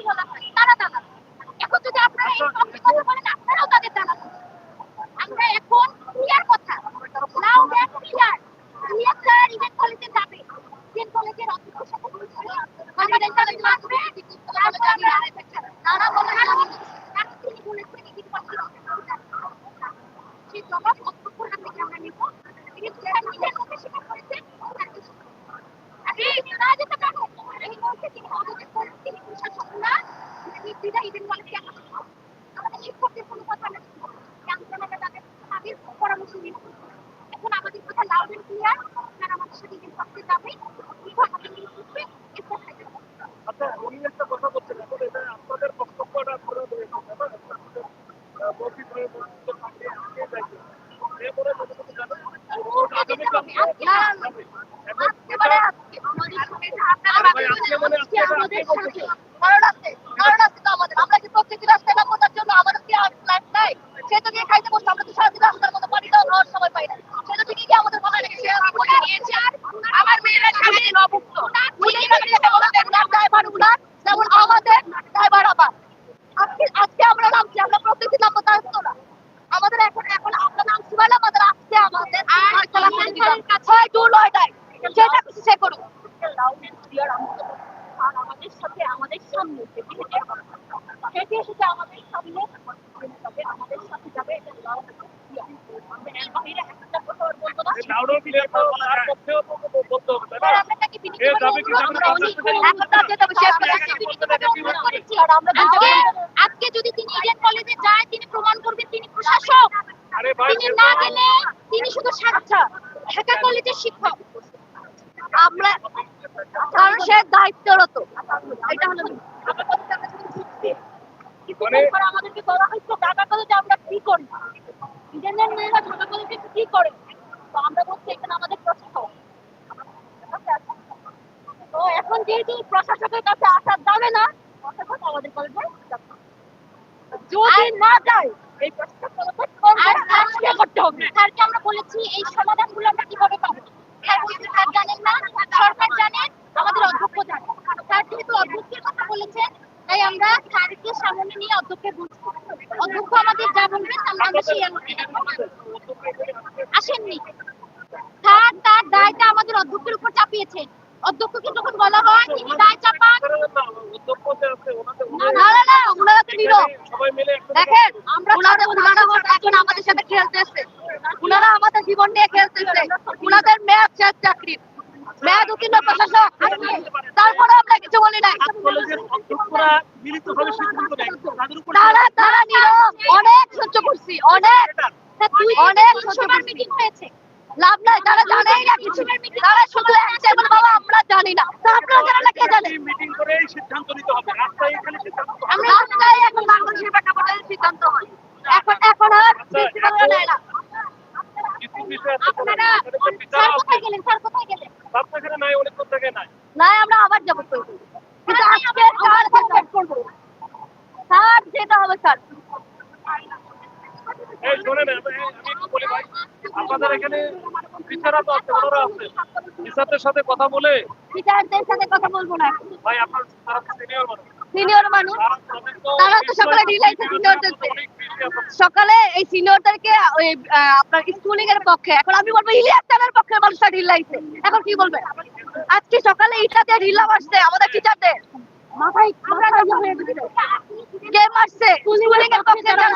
বলা হয় তারা দালাল এখন যদি আপনারা এই পক্ষে কথা বলেন আপনারাও তাদের দালাল আমরা এখন ক্লিয়ার কথা loud and clear clear sir event কলেজে যাবে ইভেন্ট কলেজের অধ্যক্ষের সাথে আমাদের কলেজ আসবে তারা বলে তিনি বলেছেন ইভেন্ট কলেজের সেই জবাব অধ্যক্ষের হাত থেকে আমরা নেব তিনি স্যার নিজের মুখে স্বীকার করেছেন আরে না যেতে পারব এই মুহূর্তে তিনি পদত্যাগ করেন তিনি প্রশাসক না তিনি বিদায় ইভেন্ট কলেজে আমাদের শিক্ষকদের কোনো কথা না আমরা তাদের তাদের পরামর্শ নিব এখন আমাদের কথা লাউড এন্ড ক্লিয়ার তারা আমাদের সাথে ইভেন্ট করতে যাবে কিন্তু আমাদের উঠবে এরপর আচ্ছা উনি একটা কথা বলছেন এখন এটা আপনাদের বক্তব্যটা পুরো ধরে নাও, তাই না? আপনাদের, আহ, মৌখিক ভাবে বক্তব্য থাকলে আজকে যাইতে। এরপরে যতটুকু জানেন, আগামী কালকে যাবে। এখন এবারে এটা- আজকে আমাদের সাথে আপনারা ভাই, আজকে মানে আজকে আমাদের আজকে বলতে সাথে কারণ আছে কারণ আছে তো আমাদের আমরা কি প্রত্যেকদিন রাস্তায় নামবো তার জন্য আমাদের কি আর প্ল্যান নাই সে তো গিয়ে খাইতে বসছে আমরা তো সারাদিন রাস্তার মতো পানি দাও খাওয়ার সময় পাই না সে তো ঠিকই গিয়ে আমাদের মনে রেখেছে করে নিয়েছে আর আমার মেয়েরা সারাদিন অভুক্ত উনি এখানে এসে বলতেন উনার ড্রাইভার উনার যেমন আমাদের ড্রাইভার আমার আজকে আজকে আমরা নামছি আমরা প্রত্যেকদিন নামবো তার তো না আমাদের এখন এখন আমরা নামছি মানে আমাদের আজকে আমাদের আর চলাচল দিলাম হয় দু লয়টাই যেটা খুশি সে করুক লাউড এন্ড ক্লিয়ার আমাদের আর আমাদের সাথে আমাদের সামনে হেঁটে হেঁটে হেঁটে এসেছে আমাদের সামনে তবে আমাদের সাথে যাবে এটা লাউড এন্ড ক্লিয়ার আমরা এর বাইরে একটা কথা আর বলব না এই লাউডও ক্লিয়ার তো তার পক্ষেও তো বলতে হবে, তাই না? এবার আমরা তাকে বিনীত এ ভাবে যাবে কি অনুরোধ যাবে না, করেছি। আপনার সাথে এখন তার যেতে হবে, সে আপনাকে বিনীত ভাবে অনুরোধ করেছি। আর আমরা আজকে আজকে যদি তিনি ইডেন কলেজে যায় তিনি প্রমাণ করবেন তিনি প্রশাসক আরে ভাই, তিনি না গেলে তিনি শুধু সাচ্চা ঢাকা কলেজের শিক্ষক আমরা কারণ সে দায়িত্বরত। এটা হলো মানে- তারপর আমাদেরকে বলা হচ্ছে ঢাকা কলেজে আমরা কি করি? ইডেনের মেয়েরা ঢাকা কলেজে কি করে? তো আমরা বলছি এখানে আমাদের প্রশাসক। তো এখন যেহেতু প্রশাসকের কাছে যাবে না প্রশাসক আমাদের কলেজে যাবে না। যদি না যায় এই প্রশ্ন করতে হবে। স্যারকে আমরা বলেছি এই সমাধানগুলো আমরা কীভাবে পাবো? স্যার বলেছে স্যার জানেন না সরকার জানেন আমাদের অধ্যক্ষ জানেন। স্যার যেহেতু অধ্যক্ষের কথা বলেছেন তাই আমরা স্যারকে সামনে নিয়ে অধ্যক্ষের বলছি। অধ্যক্ষ আমাদের যা বলবেন আমরা আমরা সেই আসেননি। স্যার তার দায়টা আমাদের অধ্যক্ষের উপর চাপিয়েছেন। অধ্যক্ষকে যখন বলা হয় তিনি দায় চাপান। না না না ওনারা তো নীরব। দেখেন আমরা ওনারা ওনারা এখন আমাদের সাথে খেলতেছে। ওনারা আমাদের জীবন নিয়ে খেলতেছে। ওনাদের মেয়াদ শেষ চাকরি। মেয়াদ উত্তীর্ণ প্রশাসক। তারপরে আমরা কিছু বলি উপর তারা তারা নীরব। অনেক সহ্য করছি অনেক। অনেক মিটিং হয়েছে লাভ নাই তারা জানেই না কিছু তারা শুধু একটাই বলে বাবা আমরা জানি না আপনারা জানেন না কে জানে মিটিং করে সিদ্ধান্ত নিতে হবে রাস্তায় এখানে সিদ্ধান্ত হবে। আমরা রাস্তায় এখন বাংলাদেশের প্রেক্ষাপটে সিদ্ধান্ত হয় এখন এখন আর প্রিন্সিপালরা নেয় না আপনারা স্যার কোথায় গেলেন স্যার কোথায় গেলেন এখানে নাই অনেক থেকে নাই নাই আমরা আবার যাব কিন্তু আজকে স্যার করব স্যার যেটা হবে স্যার এই শোনেন আমি আমি একটু বলি ভাই আপনাদের এখানে টিচাররা তো আছে ওনারা আছে। টিচারদের সাথে কথা বলে টিচারদের সাথে কথা বলব না। ভাই আপনার তারা সিনিয়র মানুষ। সিনিয়র মানুষ। তারা তো তারা তো বিষয় সকালে সিনিয়রদের সকালে এই সিনিয়রদেরকে ওই আপনার স্কুলিং এর পক্ষে। এখন আমি বলব ইলিয়াস চালার পক্ষে মানুষটা ঢিল লাগছে এখন কি বলবে? আজকে সকালে ইটাতে ঢিলা আমাদের টিচারদের মাথায় মাথায় গেছে। কে মারছে স্কুলিং এর পক্ষে যারা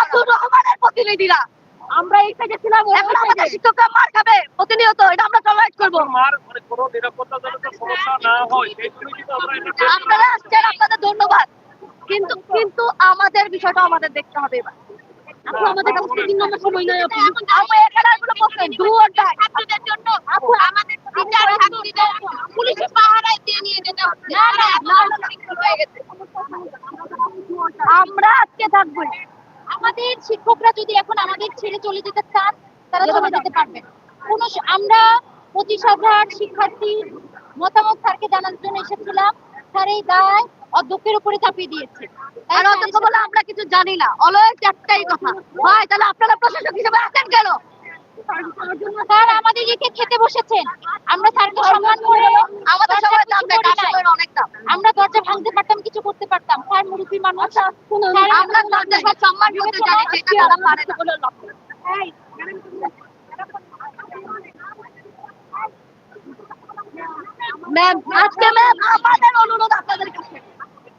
আব্দুর রহমানের প্রতিনিধিরা। আমরা এই সাইডে ছিলাম এখন আমাদের শিক্ষকরা মার খাবে প্রতিনিয়ত এটা আমরা টলারেট করব। মার মানে কোনো নিরাপত্তা জনিত সমস্যা না হয় এই কিন্তু আমরা এটা আপনারা আসছেন আপনাদের ধন্যবাদ। কিন্তু কিন্তু আমাদের বিষয়টা আমাদের দেখতে হবে এবার। আপু আমাদের কাছে তিন নম্বর সময় নয় আপু। আপু এখানে কোনো প্রশ্ন ডাই জন্য আপু আমাদের টিচার ছাত্রীদের পুলিশ পাহারায় দিয়ে নিয়ে যেতে হচ্ছে না না না আমাদের শিক্ষকরা যদি এখন আমাদের ছেড়ে চলে যেতে চান তারা চলে যেতে পারবেন কোন আমরা পঁচিশ হাজার শিক্ষার্থী মতামত স্যারকে জানার জন্য এসেছিলাম। স্যার এই দায় অধ্যক্ষের উপরে চাপিয়ে দিয়েছে। আর অধ্যক্ষ বলে আমরা কিছু জানি না। অলয় একটাই কথা। হয় তাহলে আপনারা প্রশাসক হিসেবে আছেন কেন? স্যার আমাদের আমাদেরকে খেতে বসেছেন। আমরা স্যারকে সম্মান করে আমাদের সবাই দাম দেয় অনেক দাম। আমরা দরজা ভাঙতে পারতাম কিছু করতে পারতাম। স্যার মুরব্বী মানুষ। স্যার আমরা দরজা সব সম্মান করতে জানি সেটা তারা পারে না। ম্যাম আজকে ম্যাম আমাদের অনুরোধ আপনাদের কাছে।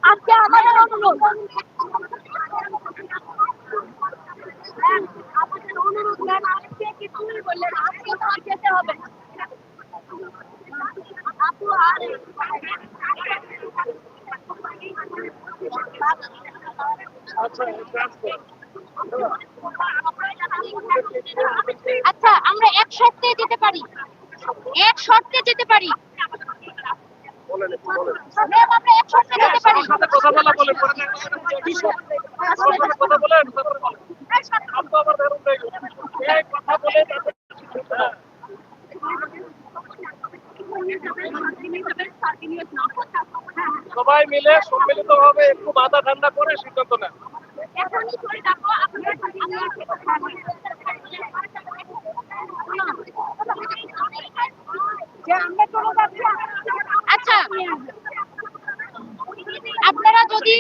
আজকে আমাদের অনুরোধ ম্যাম, আমাদের অনুরোধ ম্যাম আজকে কিছুই বললেন না। আজকে তো আর যেতে হবে। আপু আর আচ্ছা আমরা এক শর্তে যেতে পারি। এক শর্তে যেতে পারি। আমরা এক শর্তে যেতে পারি। কথা বলা বলে কথা বলেন তারপরে বলেন। আমি তো আবার বেরোন যাই এই কথা বলে তারপরে হ্যাঁ। সবাই মিলে সম্মিলিত ভাবে একটু মাথা ঠান্ডা করে সিদ্ধান্ত নেন। আচ্ছা আপনারা যদি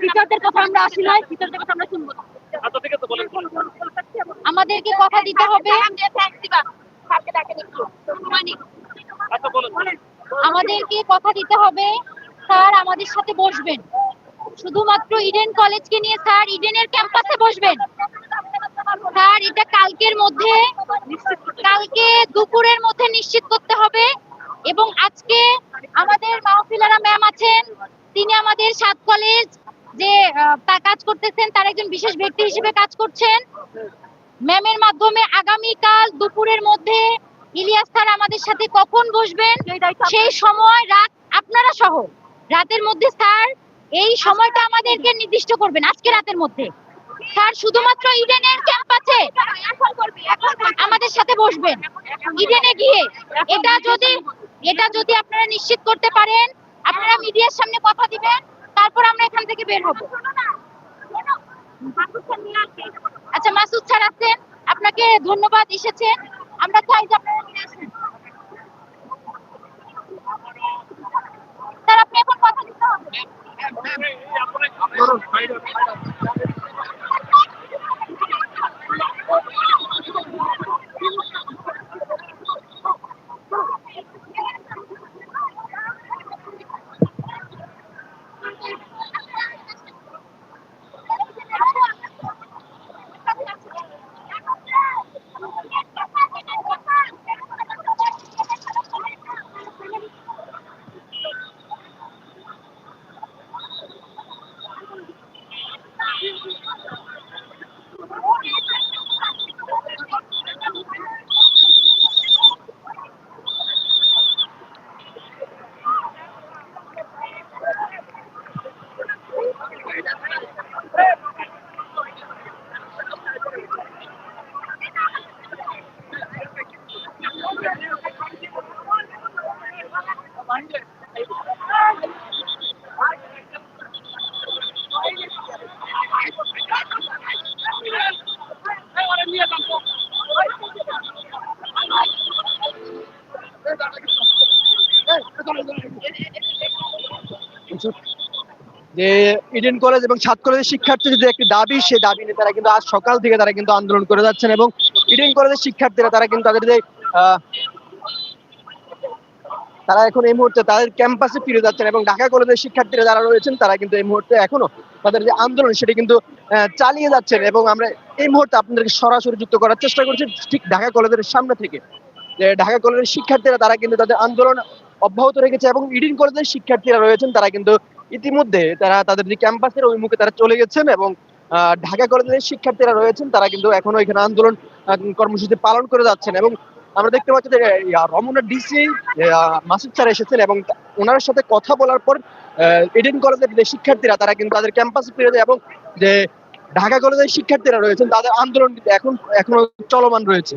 টিচারদের কথা আমরা আসি টিচারদের কথা আমরা শুনব না। আচ্ছা আমাদেরকে কথা দিতে হবে। আচ্ছা বলেন। আমাদেরকে কথা দিতে হবে স্যার আমাদের সাথে বসবেন। শুধুমাত্র ইডেন কলেজকে নিয়ে স্যার ইডেনের ক্যাম্পাসে বসবেন। স্যার এটা কালকের মধ্যে কালকে দুপুরের মধ্যে নিশ্চিত করতে হবে। এবং আজকে আমাদের মাহফিলারা ম্যাম আছেন তিনি আমাদের সাত কলেজ যে কাজ করতেছেন তার একজন বিশেষ ব্যক্তি হিসেবে কাজ করছেন। ম্যামের মাধ্যমে আগামী কাল দুপুরের মধ্যে ইলিয়াস স্যার আমাদের সাথে কখন বসবেন? সেই সময় রাত আপনারা সহ। রাতের মধ্যে স্যার এই সময়টা আমাদেরকে নির্দিষ্ট করবেন আজকে রাতের মধ্যে। স্যার শুধুমাত্র ইডেনের ক্যাম্পাসে আমাদের সাথে বসবেন। ইডেনে গিয়ে। এটা যদি এটা যদি আপনারা নিশ্চিত করতে পারেন আপনারা মিডিয়ার সামনে কথা দিবেন তারপর আমরা এখান থেকে বের হব। আচ্ছা মাসুদ স্যার আছেন? আপনাকে ধন্যবাদ, এসেছেন। আমরা চাই যে আপনারা আসেন। স্যার, আপনি এখন কথা দিতে হবে। যে ইডেন কলেজ এবং সাত কলেজের শিক্ষার্থীদের যে একটি দাবি, সেই দাবি নিয়ে তারা কিন্তু আজ সকাল থেকে তারা কিন্তু আন্দোলন করে যাচ্ছেন এবং ইডেন কলেজের শিক্ষার্থীরা তারা কিন্তু তাদের যে তারা এখন এই মুহূর্তে তাদের ক্যাম্পাসে ফিরে যাচ্ছেন এবং ঢাকা কলেজের শিক্ষার্থীরা যারা রয়েছেন, তারা কিন্তু এই মুহূর্তে এখনও তাদের যে আন্দোলন, সেটি কিন্তু চালিয়ে যাচ্ছেন এবং আমরা এই মুহূর্তে আপনাদেরকে সরাসরি যুক্ত করার চেষ্টা করছি ঠিক ঢাকা কলেজের সামনে থেকে। যে ঢাকা কলেজের শিক্ষার্থীরা তারা কিন্তু তাদের আন্দোলন অব্যাহত রেখেছে এবং ইডেন কলেজের শিক্ষার্থীরা রয়েছেন, তারা কিন্তু ইতিমধ্যে তারা তাদের যে ক্যাম্পাসের ওই মুখে তারা চলে গেছেন এবং ঢাকা কলেজের শিক্ষার্থীরা রয়েছেন, তারা কিন্তু এখনও এখানে আন্দোলন কর্মসূচি পালন করে যাচ্ছেন এবং আমরা দেখতে পাচ্ছি যে রমনা ডিসি মাসুদ স্যার এসেছেন এবং ওনার সাথে কথা বলার পর এডেন কলেজের যে শিক্ষার্থীরা, তারা কিন্তু তাদের ক্যাম্পাসে ফিরে যায় এবং যে ঢাকা কলেজের শিক্ষার্থীরা রয়েছেন, তাদের আন্দোলন এখন, এখনও চলমান রয়েছে।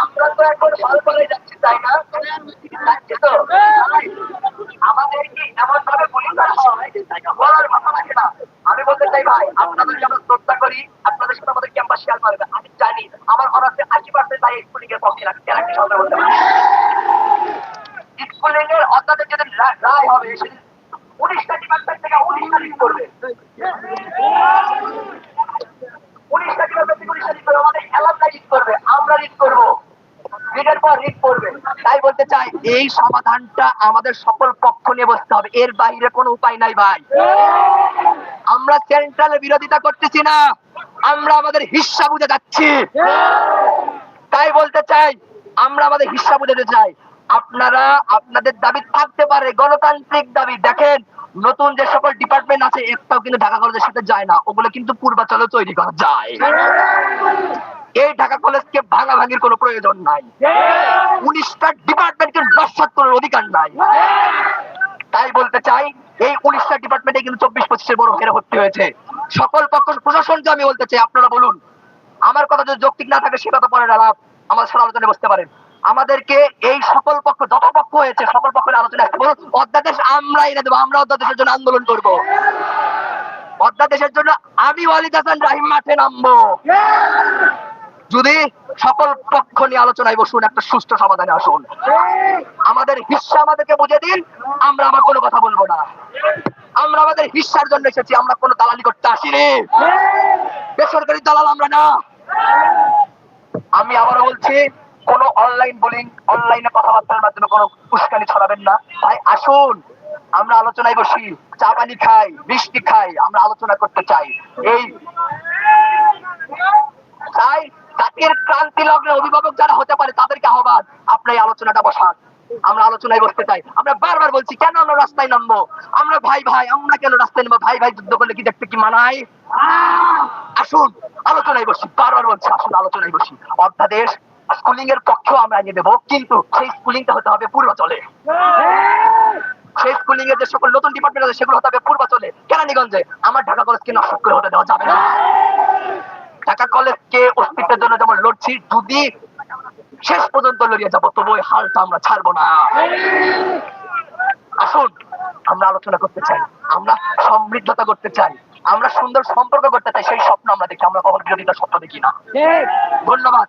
আমরা তো এখন হল করে যাচ্ছি তাই না যাচ্ছি তো আমাদের কি এমন ভাবে গুলি করা হয় বলার কথা থাকে না আমি বলতে চাই ভাই আপনাদেরকে আমরা শ্রদ্ধা করি আপনাদের সাথে আমাদের ক্যাম্পাস শেয়ার করবে আমি জানি আমার অনার্সে আশি পার্সেন্ট পক্ষে যদি রায় হবে উনিশটা ডিপার্টমেন্ট থেকে করবে। তাই বলতে চাই, এই সমাধানটা আমাদের সকল পক্ষ নিয়ে বসতে হবে। এর বাইরে কোনো উপায় নাই ভাই। আমরা সেন্ট্রালের বিরোধিতা করতেছি না। আমরা আমাদের হিস্সা বুঝে যাচ্ছি। তাই বলতে চাই, আমরা আমাদের হিসাব বুঝাতে চাই। আপনারা আপনাদের দাবি থাকতে পারে, গণতান্ত্রিক দাবি। দেখেন, নতুন যে সকল ডিপার্টমেন্ট আছে, একটাও কিন্তু ঢাকা কলেজের সাথে যায় না। ওগুলো কিন্তু পূর্বাচলে তৈরি করা যায়। এই ঢাকা কলেজকে ভাঙাভাঙির কোনো প্রয়োজন নাই। উনিশটা ডিপার্টমেন্টকে নস্বাত করার অধিকার নাই। তাই বলতে চাই, এই উনিশটা ডিপার্টমেন্টে কিন্তু চব্বিশ পঁচিশের বড় ভর্তি হয়েছে। সকল পক্ষ প্রশাসনকে আমি বলতে চাই, আপনারা বলুন আমার কথা যদি যৌক্তিক না থাকে সেটা তো পরে আলাপ আমার সাথে আলোচনায় বসতে পারেন। আমাদেরকে এই সকল পক্ষ, যত পক্ষ হয়েছে, সকল পক্ষের আলোচনা অধ্যাদেশ আমরা এনে দেবো, আমরা অধ্যাদেশের জন্য আন্দোলন করব। অধ্যাদেশের জন্য আমি ওয়ালিদ হাসান রাহিম মাঠে নামবো। যদি সকল পক্ষ নিয়ে আলোচনায় বসুন, একটা সুষ্ঠু সমাধানে আসুন। আমাদের হিস্সা আমাদেরকে বুঝে দিন, আমরা আমার কোনো কথা বলব না। আমরা আমাদের হিস্সার জন্য এসেছি, আমরা কোনো দালালি করতে আসিনি। বেসরকারি দালাল আমরা না। আমি আবারও বলছি, কোনো অনলাইন বোলিং, অনলাইনে কথাবার্তার মাধ্যমে কোনো উস্কানি ছড়াবেন না। ভাই, আসুন, আমরা আলোচনায় বসি, চা পানি খাই, মিষ্টি খাই, আমরা আলোচনা করতে চাই। এই তাই জাতির ক্রান্তি লগ্নে অভিভাবক যারা হতে পারে, তাদেরকে আহ্বান আপনি এই আলোচনাটা বসান। আমরা আলোচনায় বসতে চাই। আমরা বারবার বলছি, কেন আমরা রাস্তায় নামবো? আমরা ভাই ভাই, আমরা কেন রাস্তায় নামবো? ভাই ভাই যুদ্ধ করলে কি দেখতে কি মানায়? আসুন, আলোচনায় বসি। বারবার বলছি, আসুন, আলোচনায় বসি। অধ্যাদেশ স্কুলিং এর পক্ষেও আমরা নিয়ে দেবো, কিন্তু সেই স্কুলিংটা হতে হবে পূর্বাচলে। সেই স্কুলিং এর যে সকল নতুন ডিপার্টমেন্ট আছে, সেগুলো হতে হবে পূর্ব পূর্বাচলে। কেরানীগঞ্জে, আমার ঢাকা কলেজকে নষ্ট করে হতে দেওয়া যাবে না। ঢাকা কলেজকে অস্তিত্বের জন্য যেমন লড়ছি, যদি শেষ পর্যন্ত লড়িয়ে যাব, তবু ওই হালটা আমরা ছাড়বো না। আসুন, আমরা আলোচনা করতে চাই, আমরা সমৃদ্ধতা করতে চাই, আমরা সুন্দর সম্পর্ক করতে চাই, সেই স্বপ্ন আমরা দেখি, আমরা কখনো বিরোধিতার স্বপ্ন দেখি না। ধন্যবাদ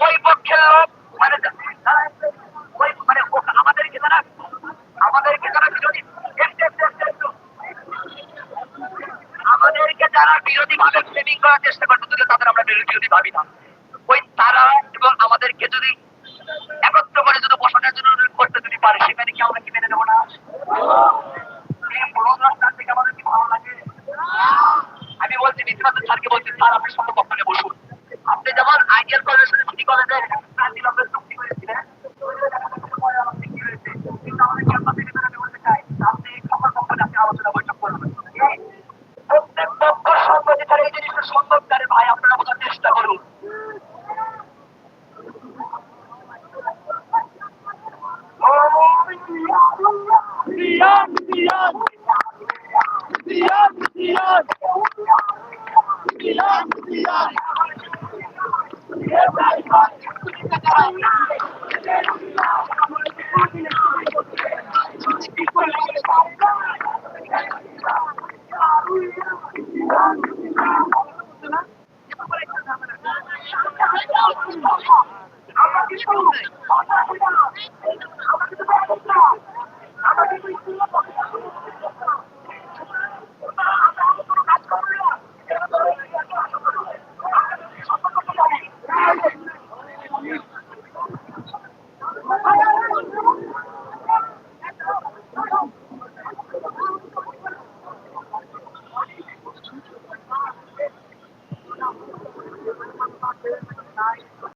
ওই পক্ষের লোক মানে ওই মানে ও- আমাদেরকে যারা আমাদেরকে যারা বিরোধী একটু, একটু, একটু, একটু। আমাদেরকে যারা বিরোধী ভাবে ফ্রেমিং করার চেষ্টা করছে যদি তাদের আমরা বিরোধী ভাবি না ওই তারা এবং আমাদেরকে যদি একত্র করে যদি বসানোর জন্য করতে যদি পারে সেখানে কি আমরা কি মেনে নেব না এই বড় রাস্তার থেকে আমাদের কি ভালো লাগে আমি বলছি বিশ্বনাথ স্যারকে বলছি স্যার আপনি সমকক্ষণে বসুন আপনি যেমন আইডিয়াল কলেজের সিটি কলেজে